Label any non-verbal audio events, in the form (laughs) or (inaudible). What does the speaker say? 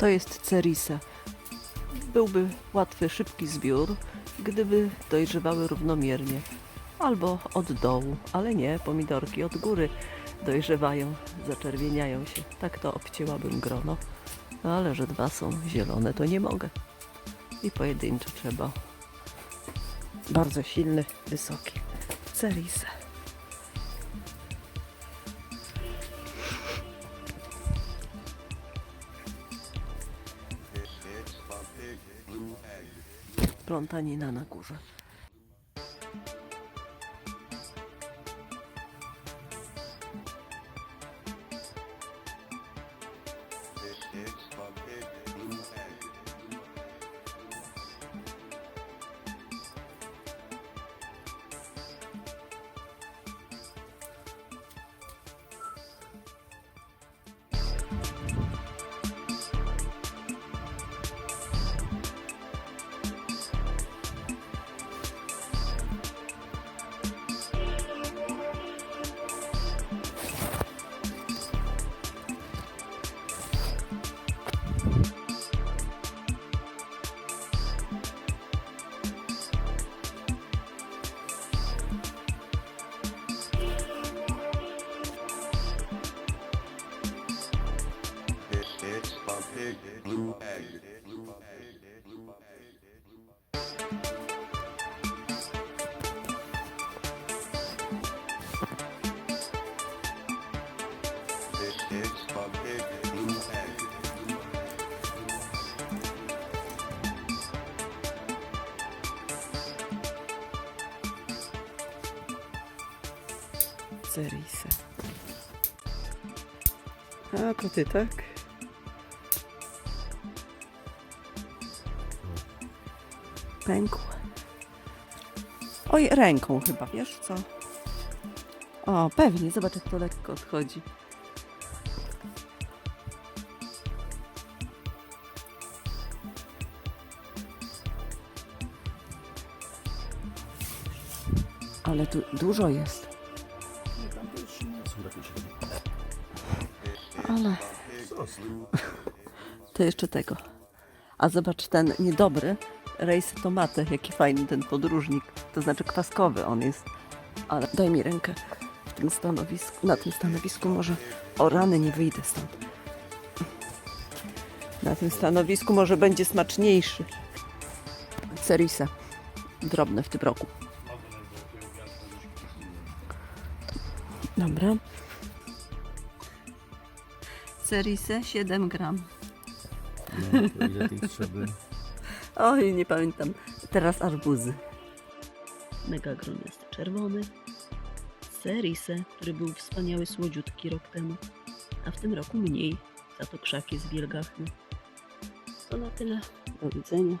To jest cerisa. Byłby łatwy, szybki zbiór, gdyby dojrzewały równomiernie. Albo od dołu, ale nie, pomidorki od góry dojrzewają, zaczerwieniają się. Tak to obcięłabym grono. No ale że dwa są zielone, to nie mogę. I pojedyncze trzeba. Bardzo silny, wysoki. Cerise. Plątanina na górze. Zerise. A, to ty tak? Pękł. Oj, ręką chyba, wiesz co? O, pewnie, zobacz jak to lekko odchodzi. Ale tu dużo jest. Ale (laughs) to jeszcze tego. A zobacz ten niedobry rejs tomatę, jaki fajny ten podróżnik. To znaczy kwaskowy on jest. Ale daj mi rękę w tym stanowisku. Na tym stanowisku może o rany nie wyjdę stąd. Na tym stanowisku może będzie smaczniejszy. Cerisa. Drobne w tym roku. Dobra. Cerise 7 gram. No, ile trzeba? Oj, nie pamiętam. Teraz arbuzy. Megagron jest czerwony. Cerise, który był wspaniały słodziutki rok temu. A w tym roku mniej. Za to krzak jest wielgachny. To na tyle. Do widzenia.